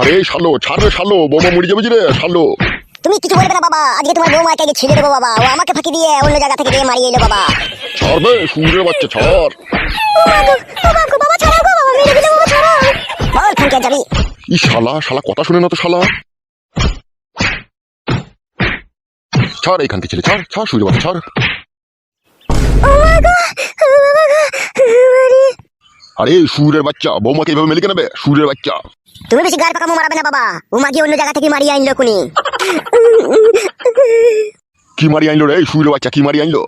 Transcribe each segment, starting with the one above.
আরে শালো ছাড় রে শালো বোমা মরে যাবে রে শালো। তুমি কিছু বলবে না বাবা আজকে তোমার বৌমাকে আগে ছেড়ে দেবো বাবা ও আমাকে ফাঁকি দিয়ে অন্য জায়গা থেকে দিয়ে মারিয়ে এলো বাবা। ছাড়বে সুরের বাচ্চা ছাড়। বাবা ছাড়াও বাবা মেরে দিলে বাবা ছাড়াও। বল ফাঁকে যাবি? ই শালা শালা কথা শুনে না তো শালা। ছাড় এখান থেকে ছেলে ছাড় ছাড় সুরের বাচ্চা ছাড়। আরে সুরের বাচ্চা বৌমাকে এভাবে মেলে কেনাবে? সুরের বাচ্চা। তুমি বেশি গায়ে পাকামো মারাবে না বাবা। মাগি অন্য জায়গা থেকে মারিয়ে আনলো কুনি কি মারি আনলো রে? সুরের বাচ্চা কি মারি আনলো?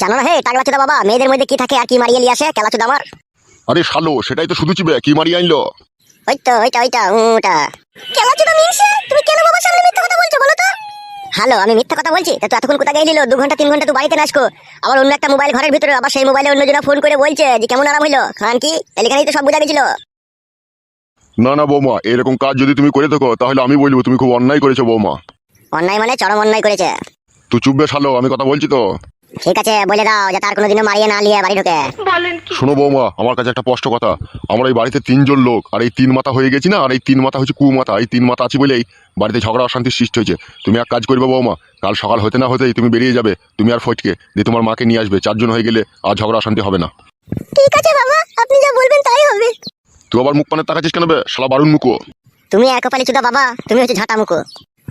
জানো না হে টাকলা চোদা বাবা মেয়েদের মধ্যে কি থাকে আর কি মারিয়ে নিয়ে আসে? কেলা চোদা আমার। আরে শালো সেটাই তো শুধু চিবে কি মারি আনলো? ওই তো ওইটা ওইটা ওটা। কেলা চোদা মিনসে তুমি কেন বাবার সামনে মিথ্যা কথা বলছো? বলো তো। হ্যালো আমি মিথ্যা কথা বলছি? তো এতক্ষণ কোথায় গেলি দু ঘণ্টা তিন ঘণ্টা তো বাড়িতে নাচকো। আবার অন্য একটা মোবাইল ঘরের ভিতরে আবার সেই মোবাইলে অন্য জনা ফোন করে বলছে যে কেমন আরাম হইল? খান কি? এখানেই তো সব বোঝা গেছিল। না না বৌমা এরকম কাজ যদি তুমি করে থাকো তাহলে আমি বলব তুমি খুব অন্যায় করেছ বৌমা। অন্যায় মানে চরম অন্যায় করেছে। তুই চুপবে শালো আমি কথা বলছি তো? ঠিক আছে বলে দাও যাতে আর কোনোদিনও মারিয়ে না নিয়ে বাড়ি ঢোকে। শোনো বৌমা আমার কাছে একটা স্পষ্ট কথা। আমরা এই বাড়িতে তিনজন লোক আর এই তিন মাথা হয়ে গেছি না আর এই তিন মাথা হচ্ছে কু মাথা এই তিন মাথা আছি বলেই বাড়িতে ঝগড়া অশান্তির সৃষ্টি হয়েছে। তুমি এক কাজ করবে বৌমা কাল সকাল হতে না হতেই তুমি বেরিয়ে যাবে তুমি আর ফটকে দিয়ে তোমার মাকে নিয়ে আসবে চারজন হয়ে গেলে আর ঝগড়া অশান্তি হবে না। ঠিক আছে বাবা আপনি যা বলবেন তাই হবে। তুই আবার মুখ পানে তাকাচ্ছিস কেন বে? শালা বারুন মুখো। তুমি এক কপালি চুদা বাবা তুমি হচ্ছে ঝাঁটা মুখো।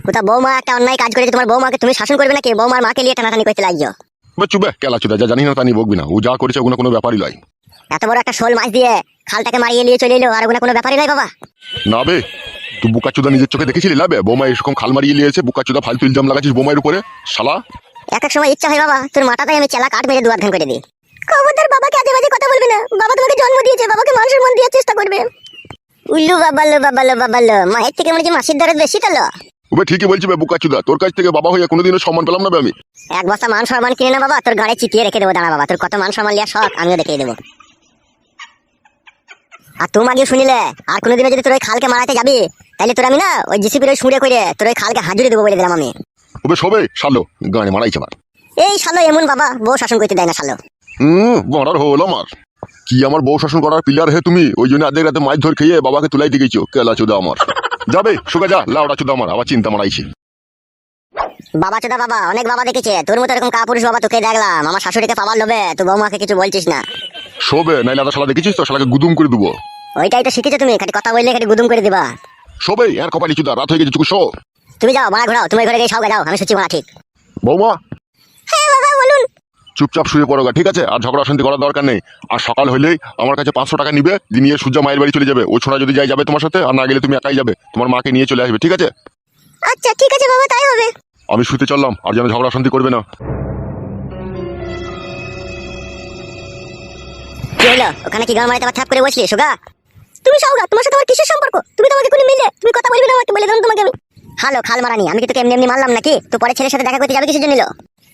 কোথা বৌমা একটা অন্যায় কাজ করেছে তোমার বৌমাকে তুমি শাসন করবে নাকি? বৌমার মাকে নিয়ে টানাটানি করতে লাগছো বে চুবে কেলা চুদা যা জানি না তা নিয়ে বকবি না ও যা করেছে ওগুলো কোনো ব্যাপারই নয় এত বড় একটা শোল মাছ দিয়ে খালটাকে মারিয়ে নিয়ে চলে এলো আর ওগুলো কোনো ব্যাপারই নয় বাবা না বে তুই নিজের চোখে দেখেছিলি লাবে বোমা এরকম খাল মারিয়ে নিয়েছে ফালতু ইলজাম লাগাচ্ছিস বোমায়ের উপরে শালা এক এক সময় ইচ্ছা হয় বাবা তোর মাথাটাই আমি চেলা কাঠ মেরে দুয়ার ধান করে দিই খবরদার বাবাকে আজে বাজে কথা বলবি না বাবা তোমাকে জন্ম দিয়েছে বাবাকে মানুষের মন দেওয়ার চেষ্টা করবে উল্লু বাবালো বাবালো বাবালো মায়ের থেকে মনে হচ্ছে মাসির দরে বেশি তালো ওবে ঠিকই বলছি বে বুকাচুদা তোর কাছ থেকে বাবা হয়ে কোনোদিনও সম্মান পেলাম না বে আমি। এক বস্তা মান সম্মান কিনে না বাবা তোর গাড়ি চিপিয়ে রেখে দেবো দাঁড়া বাবা তোর কত মান সম্মান লিয়া শখ আমিও দেখিয়ে দেবো। আর তুমি আগে শুনিলে আর কোনোদিনও যদি তোর ওই খালকে মারাতে যাবি তাহলে তোর আমি না ওই জিসিপির ওই সুঁড়ে করে তোর ওই খালকে হাজুরি দেবো বলে দিলাম আমি। ওবে সবে শালো গানে মারাইছে আমার। এই শালো এমন বাবা বউ শাসন করতে দেয় না শালো। হুম বড়ার হলো আমার। কি আমার বউ শাসন করার পিলার হে তুমি? ওই জন্য আধেক রাতে মাছ ধর খেয়ে বাবাকে তুলাই দিয়েছ কেলা চুদা আমার। যাবে সুগা যা লাউডা চুদা আমার আবার চিন্তা মারাইছি। বাবা চোদা বাবা অনেক বাবা দেখেছে। তোর মতো এরকম কাপুরুষ বাবা তোকে দেখলাম। আমার শাশুড়িকে পাবার লোভে তুই বৌমাকে কিছু বলছিস না। শোবে নাইলে আদা শালা দেখেছিস তো শালাকে গুদুম করে দেবো। ওইটাই তো শিখেছো তুমি খালি কথা বললে খালি গুদুম করে দিবা। সবে আর কপালি চুদা রাত হয়ে গেছে চুকু শো। তুমি যাও মারা ঘোরাও তুমি ঘরে গিয়ে সব যাও আমি সুচি মারা ঠিক। বৌমা। হ্যাঁ বাবা বলুন। চুপচাপ শুয়ে পড়ো ঠিক আছে? আর ঝগড়া শান্তি করার দরকার নেই। আর সকাল হলেই আমার কাছে পাঁচশো টাকা নিবে নিয়ে সূর্যা মায়ের বাড়ি চলে যাবে। ও ছোড়া যদি যাই যাবে তোমার সাথে আর না গেলে তুমি একাই যাবে। তোমার মাকে নিয়ে চলে আসবে ঠিক আছে? আচ্ছা ঠিক আছে বাবা তাই হবে। আমি শুতে চললাম আর যেন ঝগড়া শান্তি করবে না। কি হলো ওখানে কি গান মারিতে থাপ করে বসলি সুগা? তুমি সৌগা তোমার সাথে আমার কিসের সম্পর্ক? তুমি কোনো মিলে তুমি কথা বলবে না আমাকে বলে দিলাম তোমাকে আমি। হ্যালো খাল মারানি আমি কি তোকে এমনি এমনি মারলাম নাকি? তো পরে ছেলের সাথে দেখা করতে যাবে কিসের জন্য?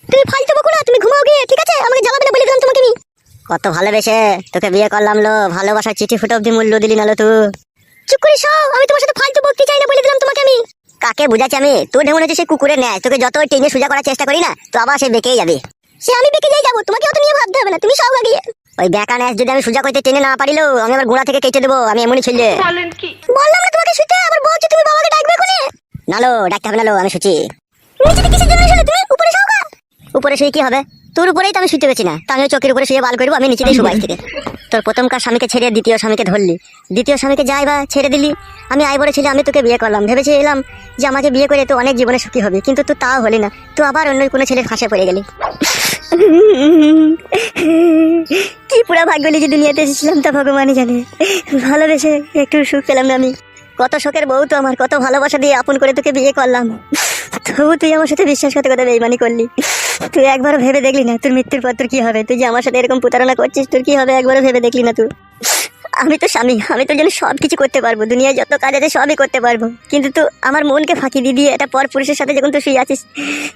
তুমি ফালতু বকো না তুমি ঘুমাও গিয়ে ঠিক আছে আমাকে জ্বালাবে না বলে দিলাম তোমাকে আমি কত ভালোবেসে তোকে বিয়ে করলাম লো ভালোবাসার চিঠি ফুটো অব্দি মূল্য দিলি না লো তুই চুপ করে সব আমি তোমার সাথে ফালতু বকতে চাই না বলে দিলাম তোমাকে আমি। কাকে বুঝাচ্ছি আমি? তোর ঢেমন হচ্ছে সে কুকুরের ন্যায় তোকে যত টেনে সোজা করার চেষ্টা করি না তো আবার সে বেঁকেই যাবে। সে আমি বেঁকে যাই যাব তোমাকে অত নিয়ে ভাবতে হবে না তুমি সব গিয়ে ওই বেকা ন্যাস যদি আমি সোজা করতে টেনে না পারিলো আমি আমার গোড়া থেকে কেটে দেবো আমি এমনই ছেলে। বললাম না তোমাকে শুতে আবার বলছি তুমি বাবাকে ডাকবে কোনে? নালো ডাকতে হবে নালো আমি শুচি নিচেতে কিসের জন্য শুলে তুমি? উপরে শুও উপরে শুয়ে কি হবে? তোর উপরেই তো আমি শুতে পেছি না। তা আমি চোখের উপরে শুয়ে বাল করব, আমি নিচেতেই শুবাই থেকে। তোর প্রথমকার স্বামীকে ছেড়ে দ্বিতীয় স্বামীকে ধরলি। দ্বিতীয় স্বামীকে যাই বা ছেড়ে দিলি। আমি আই বড় ছেলে আমি তোকে বিয়ে করলাম। ভেবেছি এলাম যে আমাকে বিয়ে করে তো অনেক জীবনে সুখী হবে, কিন্তু তুই তাও হলি না। তুই আবার অন্য কোনো ছেলের ফাঁসে পড়ে গেলি। কি পুরা ভাগ্য যে দুনিয়াতে এসেছিলাম তা ভগবানই জানে। ভালোবেসে একটু সুখ পেলাম আমি। কত শখের বউ তো আমার, কত ভালোবাসা দিয়ে আপন করে তোকে বিয়ে করলাম। তবু তুই আমার সাথে বিশ্বাসঘাতকতা বেইমানি করলি। তুই একবার ভেবে দেখলি না তোর মৃত্যুর পর তোর কি হবে? তুই যে আমার সাথে এরকম প্রতারণা করছিস, তোর কি হবে? একবারও ভেবে দেখলি না তুই? আমি তো স্বামী, আমি তোর জন্য সব কিছু করতে পারব। দুনিয়ায় যত কাজ আছে সবই করতে পারব। কিন্তু তুই আমার মনকে ফাঁকি দিয়ে দিয়ে এটা পর পুরুষের সাথে যখন তুই শুয়ে আছিস,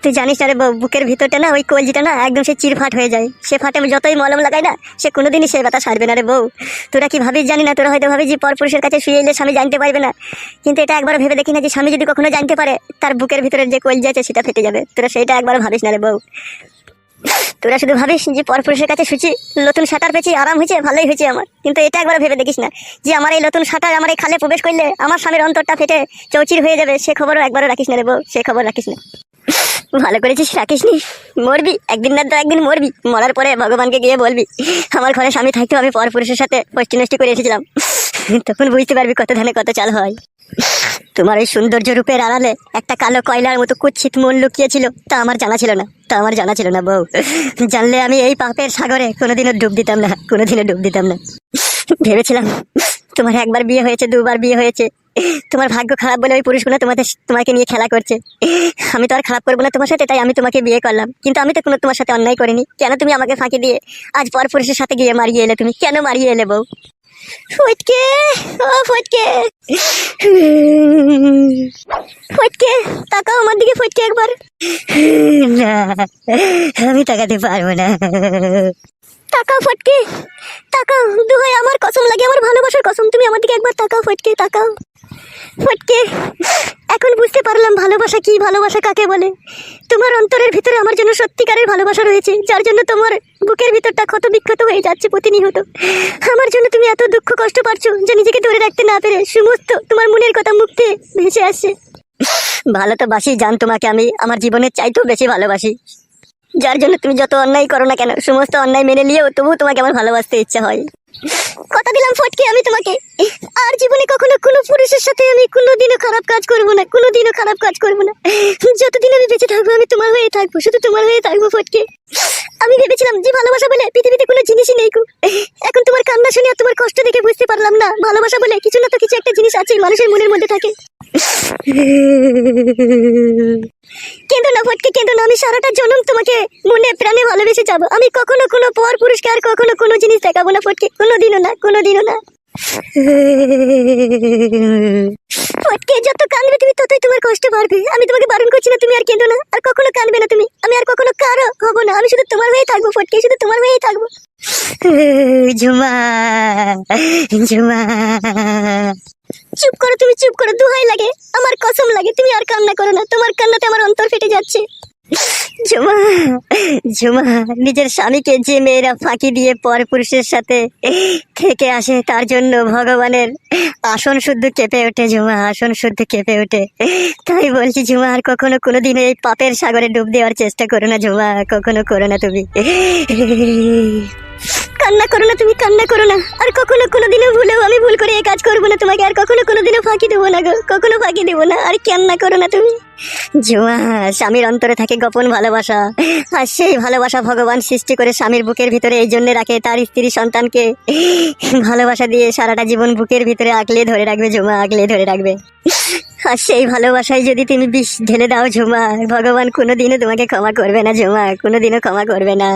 তুই জানিস না রে বুকের ভিতরটা না, ওই কলজিটা না একদম সে চিরফাট হয়ে যায়। সে ফাটে যতই মলম লাগাই না, সে কোনোদিনই সে ব্যথা সারবে না রে বউ। তোরা কি ভাবিস জানি না, তোরা হয়তো ভাবিস যে পর পুরুষের কাছে শুয়ে এলে স্বামী জানতে পারবে না। কিন্তু এটা একবার ভেবে দেখি না যে স্বামী যদি কখনো জানতে পারে, তার বুকের ভিতরের যে কলজি আছে সেটা ফেটে যাবে। তোরা সেটা একবার ভাবিস না রে বউ। তোরা শুধু ভাবিস যে পরপুরুষের কাছে শুচি নতুন সাঁতার পেয়েছি, আরাম হয়েছে, ভালোই হয়েছে আমার। কিন্তু এটা একবার ভেবে দেখিস না যে আমার এই নতুন সাঁতার আমার এই খালে প্রবেশ করলে আমার স্বামীর অন্তরটা ফেটে চৌচির হয়ে যাবে। সে খবরও একবারও রাখিস না রে সে খবর রাখিস না। ভালো করেছিস রাখিস নি মরবি, একদিন না তো একদিন মরবি। মরার পরে ভগবানকে গিয়ে বলবি, আমার ঘরে স্বামী থাকতেও আমি পরপুরুষের সাথে নষ্টি করে এসেছিলাম। তখন বুঝতে পারবি কত ধানে কত চাল হয়। তোমার এই সৌন্দর্য রূপের আড়ালে একটা কালো কয়লার মতো কুচ্ছিত মন লুকিয়েছিল, তা আমার জানা ছিল না, তা আমার জানা ছিল না বউ। জানলে আমি এই পাপের সাগরে কোনোদিনও ডুব দিতাম না, কোনোদিনও ডুব দিতাম না। ভেবেছিলাম, তোমার একবার বিয়ে হয়েছে, দুবার বিয়ে হয়েছে। তোমার ভাগ্য খারাপ বলে ওই পুরুষগুলো তোমাদের তোমাকে নিয়ে খেলা করছে। আমি তো আর খারাপ করব না তোমার সাথে, তাই আমি তোমাকে বিয়ে করলাম। কিন্তু আমি তো কোনো তোমার সাথে অন্যায় করিনি। কেন তুমি আমাকে ফাঁকি দিয়ে আজ পর পুরুষের সাথে গিয়ে মারিয়ে এলে তুমি? কেন মারিয়ে এলে বউ? ফটকে, ও ফটকে। ফটকে, তাকাও আমার দিকে ফটকে একবার। আমি তাকাতে পারব না। তাকাও ফটকে, তাকাও। দুহাই, আমার কসম লাগে, আমার ভালোবাসার কসম। তুমি আমার দিকে একবার তাকাও, ফটকে, তাকাও। ফটকে। এখন বুঝতে পারলাম ভালোবাসা কি, ভালোবাসা কাকে বলে। তোমার অন্তরের ভিতরে আমার জন্য সত্যিকারের ভালোবাসা রয়েছে, যার জন্য তোমার বুকের ভিতরটা ক্ষত বিক্ষত হয়ে যাচ্ছে প্রতিনিয়ত। আমার জন্য তুমি এত দুঃখ কষ্ট পাচ্ছ যে নিজেকে ধরে রাখতে না পেরে সমস্ত তোমার মনের কথা মুক্তি ভেসে আসছে। ভালো তো বাসি, জান তোমাকে আমি, আমার জীবনের চাইতেও বেশি ভালোবাসি। যার জন্য তুমি যত অন্যায় করো না কেন, সমস্ত অন্যায় মেনে নিয়েও তবুও তোমাকে আমার ভালোবাসতে ইচ্ছা হয়। কথা দিলাম ফটকে আমি তোমাকে, আর জীবনে সাথে আমি কোনোদিনও খারাপ কাজ করব না, কোনোদিনও খারাপ কাজ করব না। যতদিন আমি বেঁচে থাকব, আমি তোমার হয়ে থাকব, শুধু তোমার হয়ে থাকব ফটকে। আমি ভেবেছিলাম যে ভালোবাসা বলে পৃথিবীতে কোনো জিনিসই নেই এখন তোমার কান্না শুনে আর তোমার কষ্ট দেখে বুঝতে পারলাম না, ভালোবাসা বলে কিছু না তো কিছু একটা জিনিস আছে মানুষের মনের মধ্যে থাকে। কেঁদো না ফটকে, কেঁদো না, আমি সারাটা জন্ম তোমাকে মনে প্রাণে ভালোবেসে যাব। আমি কখনো কোনো পর পুরস্কার, কখনো কোনো জিনিস দেখাবো না ফটকে, কোনোদিনও না কোনোদিনও না। ফটকে যত কাঁদবে তুমি, ততই তোমার কষ্ট বাড়বে। আমি তোমাকে বারণ করছি না, তুমি আর কেঁদো না। আর কখনো কাঁদবে না তুমি। আমি আর কখনো কারও হব না। আমি শুধু তোমার হয়েই থাকব, ফটকে শুধু তোমার হয়েই থাকব। ঝুমা ঝুমা। চুপ করো তুমি, চুপ করো। দুহাই লাগে। আমার কসম লাগে। তুমি আর কান্না করো না। তোমার কান্নাতে আমার অন্তর ফেটে যাচ্ছে। ঝুমা ঝুমা, নিজের স্বামীকে যে মেয়েরা ফাঁকি দিয়ে পর পুরুষের সাথে থেকে আসে, তার জন্য ভগবানের আসন শুদ্ধ কেঁপে ওঠে ঝুমা, আসন শুদ্ধ কেঁপে ওঠে। তাই বলছি ঝুমা, আর কখনো কোনোদিন এই পাপের সাগরে ডুব দেওয়ার চেষ্টা করো না ঝুমা, কখনো করো না তুমি। কান্না করো না তুমি, কান্না করো না। আর কখনো কোনোদিনও ভুলেও আমি ভুল করে এই কাজ করব না তোমাকে আর কখনো কোনোদিনও ফাঁকি দেবো না গো। কখনো ফাঁকি দেবো না। আর কান্না করো না তুমি। জুয়া, স্বামীর অন্তরে থাকে গোপন ভালোবাসা। আর সেই ভালোবাসা ভগবান সৃষ্টি করে স্বামীর বুকের ভিতরে এই জন্য রাখে তার স্ত্রী সন্তানকে। ভালোবাসা দিয়ে সারাটা জীবন বুকের ভিতরে আঁকলে ধরে রাখবে ঝুমা আঁকলে ধরে রাখবে। আর সেই ভালোবাসায় যদি তুমি বিষ ঢেলে দাও ঝুমা ভগবান কোনোদিনও তোমাকে ক্ষমা করবে না ঝুমা কোনোদিনও ক্ষমা করবে না।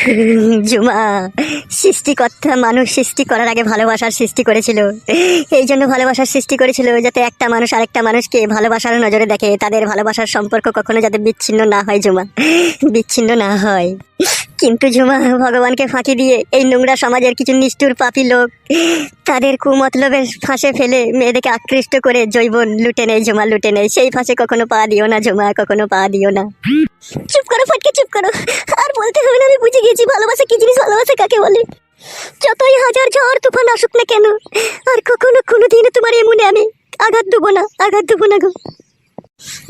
জুমা সৃষ্টিকর্তা মানুষ সৃষ্টি করার আগে ভালোবাসার সৃষ্টি করেছিল। এই জন্য ভালোবাসার সৃষ্টি করেছিল যাতে একটা মানুষ আরেকটা মানুষকে ভালোবাসার নজরে দেখে, তাদের ভালোবাসার সম্পর্ক কখনো যাতে বিচ্ছিন্ন না হয় জুমা। বিচ্ছিন্ন না হয়। কিন্তু ঝুমা ভগবানকে ফাঁকি দিয়ে এই নোংরা সমাজের কিছু নিষ্ঠুর পাপী লোক, তাদের কুমতলবের ফাঁসে ফেলে মেয়েদেরকে আকৃষ্ট করে জৈবন লুটে নেয় ঝুমা লুটে নেয়। সেই ফাঁসে কখনো পা দিও না ঝুমা কখনো পা দিও না। চুপ করো, ফটকে চুপ করো। আর বলতে হবে না আমি বুঝে গেছি ভালোবাসা, কি জিনিস ভালোবাসা, কাকে বলে? যতই হাজার ঝড়, তুফান আসুক না কেন, আর কখনো কোনো দিনও তোমার এমনে আমি আঘাত দেবো না, আঘাত দেবো না গো।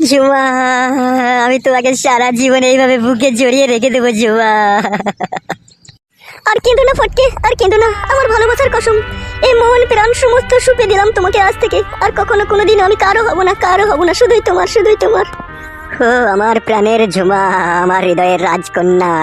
জুমা আমি তোমাকে সারা জীবন এইভাবে বুকে জড়িয়ে রেখে দেবো জুমা আর কেঁদো না ফটকে, আর কেঁদো না, আমার ভালোবাসার কসম। এই মন প্রাণ সমস্ত সুপে দিলাম তোমাকে আজ থেকে। আর কখনো কোনোদিন আমি কারও হব না, কারও হব না, শুধুই তোমার শুধুই তোমার। ও, আমার প্রাণের ঝুমা, আমার হৃদয়ের রাজকন্যা।